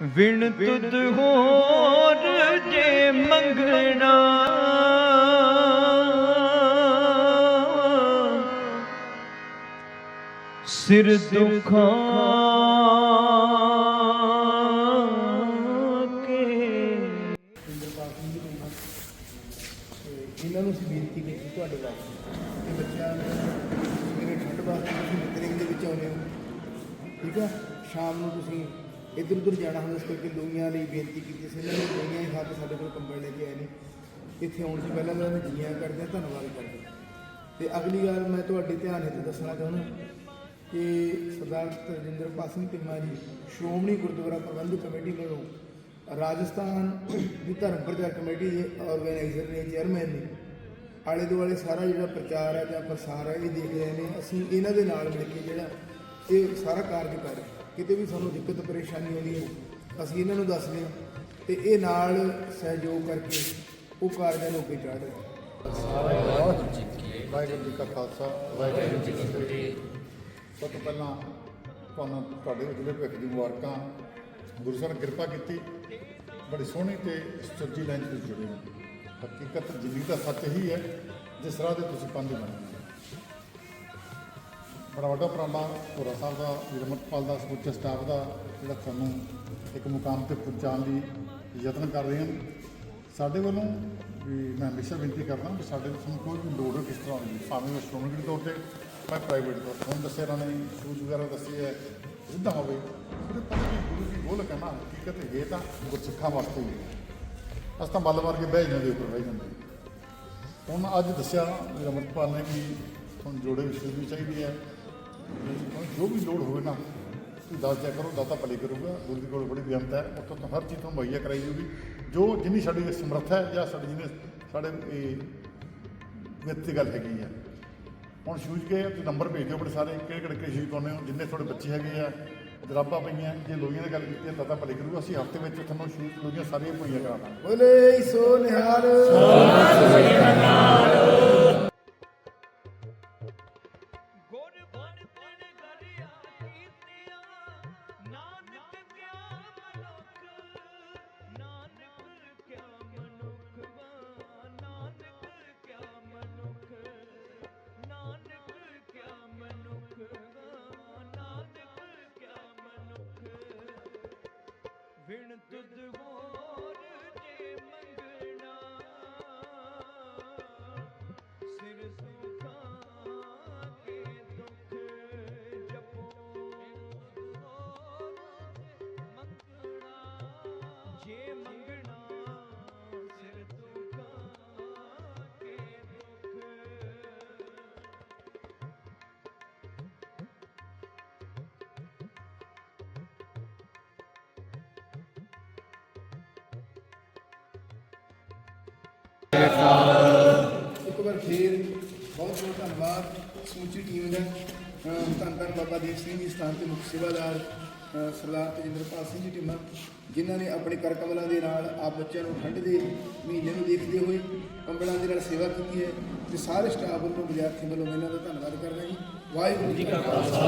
ਵਿਣ ਤੁਧ ਹੋਰ ਜੇ ਮੰਗਣਾ। ਸਿਰ ਦੁਖਾਂ ਕੇ ਇਹਨਾਂ ਨੂੰ ਅਸੀਂ ਬੇਨਤੀ ਕੀਤੀ ਤੁਹਾਡੇ ਵਾਸਤੇ ਕਿ ਬੱਚਿਆਂ ਨੂੰ ਮੇਰੇ ਠੰਡ ਵਾਸਤੇ ਤੁਸੀਂ ਮਿੱਤਰਿੰਗ ਦੇ ਵਿੱਚ ਆਉਂਦੇ ਹੋ। ਠੀਕ ਆ? ਸ਼ਾਮ ਨੂੰ ਤੁਸੀਂ ਇੱਧਰ ਉੱਧਰ ਜਾਣਾ ਹੁੰਦਾ ਇਸ ਕਰਕੇ ਲੋਈਆਂ ਲਈ ਬੇਨਤੀ ਕੀਤੀ ਸੀ। ਇਹਨਾਂ ਨੇ ਲੋਈਆਂ ਹੀ ਖਾ ਕੇ ਸਾਡੇ ਕੋਲ ਕੰਬਲ ਲੈ ਕੇ ਆਏ ਨੇ। ਇੱਥੇ ਆਉਣ ਤੋਂ ਪਹਿਲਾਂ ਮੈਂ ਇਹਨਾਂ ਜੀਆਂ ਕਰਦੇ ਹਾਂ, ਧੰਨਵਾਦ ਕਰਦੇ ਹਾਂ। ਤੇ ਅਗਲੀ ਗੱਲ ਮੈਂ ਤੁਹਾਡੇ ਧਿਆਨ ਹਿੱਤ ਦੱਸਣਾ ਚਾਹੁੰਦਾ ਕਿ ਸਰਦਾਰ ਤਜਿੰਦਰਪਾਲ ਸਿੰਘ ਟਿੰਮਾ ਜੀ ਸ਼੍ਰੋਮਣੀ ਗੁਰਦੁਆਰਾ ਪ੍ਰਬੰਧਕ ਕਮੇਟੀ ਵੱਲੋਂ ਰਾਜਸਥਾਨ ਦੀ ਧਰਮ ਪ੍ਰਚਾਰ ਕਮੇਟੀ ਦੇ ਆਰਗੇਨਾਈਜ਼ਰ ਨੇ, ਚੇਅਰਮੈਨ ਨੇ ਆਲੇ ਦੁਆਲੇ ਸਾਰਾ ਜਿਹੜਾ ਪ੍ਰਚਾਰ ਹੈ ਜਾਂ ਪ੍ਰਸਾਰ ਹੈ, ਇਹ ਦੇਖ ਰਹੇ ਨੇ। ਅਸੀਂ ਇਹਨਾਂ ਦੇ ਨਾਲ ਮਿਲ ਕੇ ਜਿਹੜਾ ਇਹ ਸਾਰਾ ਕਾਰਜ ਕਰ ਰਹੇ ਕਿਤੇ ਵੀ ਸਾਨੂੰ ਦਿੱਕਤ ਪਰੇਸ਼ਾਨੀ ਆਉਂਦੀ ਹੈ ਅਸੀਂ ਇਹਨਾਂ ਨੂੰ ਦੱਸਦੇ ਹਾਂ ਤੇ ਇਹ ਨਾਲ ਸਹਿਯੋਗ ਕਰਕੇ ਉਹ ਕਾਰਜਾਂ ਨੂੰ ਅੱਗੇ ਚੜ੍ਹ ਰਹੇ ਹਨ ਵਾਹਿਗੁਰੂ ਜੀ ਕਾ ਖਾਲਸਾ ਵਾਹਿਗੁਰੂ ਜੀ ਕੀ ਫਤਿਹ। ਸਭ ਤੋਂ ਪਹਿਲਾਂ ਤੁਹਾਨੂੰ ਤੁਹਾਡੇ ਉਜਲੇ ਭਵਿੱਖ ਦੀ ਮੁਬਾਰਕਾਂ। ਗੁਰੂ ਸਾਹਿਬ ਨੇ ਕਿਰਪਾ ਕੀਤੀ ਬੜੀ ਸੋਹਣੀ ਤੇ ਸੱਚੀ ਲਾਈਨ ਤੇ ਜੁੜੇ ਹੋ। ਹਕੀਕਤ ਜ਼ਿੰਦਗੀ ਦਾ ਸੱਚ ਹੀ ਹੈ ਜਿਸ ਰਾਹ ਦੇ ਤੁਸੀਂ ਪੰਜ ਬਣੇ ਬੜਾ ਵੱਡਾ ਉਪਰਾਲਾ ਹੋਰਾ ਸਾਹਿਬ ਦਾ ਵੀਰਮਤਪਾਲ ਦਾ, ਸਮੁੱਚੇ ਸਟਾਫ ਦਾ, ਜਿਹੜਾ ਤੁਹਾਨੂੰ ਇੱਕ ਮੁਕਾਮ ਤੇ ਪਹੁੰਚਾਉਣ ਲਈ ਯਤਨ ਕਰ ਰਹੇ ਹਨ। ਸਾਡੇ ਵੱਲੋਂ ਵੀ ਮੈਂ ਹਮੇਸ਼ਾ ਬੇਨਤੀ ਕਰਦਾ ਵੀ ਸਾਡੇ ਵਿੱਚ ਤੁਹਾਨੂੰ ਕੋਈ ਵੀ ਲੋੜ ਹੋ ਕਿਸ ਤਰ੍ਹਾਂ ਦੀ, ਭਾਵੇਂ ਉਹ ਸ਼੍ਰੋਮਣੀ ਤੌਰ ਤੇ ਭਾਵੇਂ ਪ੍ਰਾਈਵੇਟ ਤੌਰ ਤੇ, ਹੁਣ ਦੱਸਿਆ ਇਹਨਾਂ ਨੇ ਸ਼ੂਜ਼ ਵਗੈਰਾ ਦੱਸੇ ਹੈ, ਜਿੱਦਾਂ ਹੋਵੇ, ਉਹਦੇ ਪਰ ਵੀ ਗੁਰੂ ਦੀ ਗੋਲ ਕਹਿਣਾ ਹਕੀਕਤ ਇਹ ਤਾਂ ਗੁਰਸਿੱਖਾਂ ਵਾਸਤੇ ਹੀ ਹੈ। ਅਸ ਤਾਂ ਮੱਲ ਮਾਰ ਕੇ ਬਹਿ ਜਾਂਦੇ ਦੇ ਉੱਪਰ ਬਹਿ ਜਾਂਦੇ। ਹੁਣ ਅੱਜ ਦੱਸਿਆ ਵੀ ਅਮਰਪਾਲ ਨੇ ਵੀ ਤੁਹਾਨੂੰ ਜੋੜੇ ਵਿਸ਼ੇ ਵੀ ਚਾਹੀਦੀ ਹੈ। ਜੋ ਵੀ ਲੋੜ ਹੋਵੇ ਨਾ, ਤੁਸੀਂ ਦੱਸ ਦਿਆ ਕਰੋ, ਦਾਤਾ ਭਲੇ ਕਰੂਗਾ, ਗੁਰੂ ਦੀ ਕੋਲ ਬੜੀ ਬੇਅੰਤ ਹੈ, ਉੱਥੋਂ ਤੋਂ ਹਰ ਚੀਜ਼ ਤੋਂ ਮੁਹੱਈਆ ਕਰਾਈ ਜਾਊਗੀ। ਜੋ ਜਿੰਨੀ ਸਾਡੀ ਸਮਰੱਥਾ ਹੈ, ਜਾਂ ਸਾਡੀ ਜਿੰਨੇ ਸਾਡੇ, ਇਹ, ਵਿਅਕਤੀ ਗੱਲ ਹੈਗੀ ਹੈ ਹੁਣ ਸ਼ੂਜ਼ ਕੇ ਤੁਸੀਂ ਨੰਬਰ ਭੇਜ ਦਿਓ ਆਪਣੇ ਸਾਰੇ, ਕਿਹੜੇ ਕਿਹੜੇ ਕਿਹੜੇ ਸ਼ੂਜ਼ ਪਾਉਂਦੇ ਹੋ ਜਿੰਨੇ ਤੁਹਾਡੇ ਬੱਚੇ ਹੈਗੇ ਆ, ਜਰਾਬਾਂ ਪਈਆਂ, ਜੇ ਲੋਹੀਆਂ ਦੀ ਗੱਲ ਕੀਤੀ ਹੈ, ਦਾਤਾ ਭਲੇ ਕਰੂਗਾ। ਅਸੀਂ ਹਫ਼ਤੇ ਵਿੱਚ ਤੁਹਾਨੂੰ ਸ਼ੂਜ਼ ਲੋਈਆਂ ਸਾਰੀਆਂ ਮੁਹੱਈਆ ਕਰਾ ਦਾਂਗੇ ਬੋਲੇ ਸੋ ਨਿਹਾਲ। ਇੱਕ ਵਾਰ ਫੇਰ ਬਹੁਤ ਬਹੁਤ ਧੰਨਵਾਦ। ਸਮੁੱਚੀ ਟੀਮ ਦਾ, ਅਹ, ਧੰਨ ਧੰਨ ਬਾਬਾ ਦੀਪ ਸਿੰਘ ਜੀ ਸਥਾਨ ਤੇ ਮੁੱਖ ਸੇਵਾਦਾਰ ਸਰਦਾਰ ਤੇਜਿੰਦਰਪਾਲ ਸਿੰਘ ਜੀ ਟੀਮਾਂ, ਜਿਨ੍ਹਾਂ ਨੇ ਆਪਣੇ ਕਰ ਕਮਲਾਂ ਦੇ ਨਾਲ ਆਪ ਬੱਚਿਆਂ ਨੂੰ ਠੰਡ ਦੇ ਮਹੀਨੇ ਨੂੰ ਦੇਖਦੇ ਹੋਏ ਕੰਬਲਾਂ ਦੇ ਨਾਲ ਸੇਵਾ ਕੀਤੀ ਹੈ ਤੇ ਸਾਰੇ ਸਟਾਫ ਵੱਲੋਂ, ਵਿਦਿਆਰਥੀ ਵੱਲੋਂ ਮੈਂ ਇਹਨਾਂ ਦਾ ਧੰਨਵਾਦ ਕਰਦਾ ਜੀ। ਵਾਹਿਗੁਰੂ ਜੀ ਕਾ ਖਾਲਸਾ।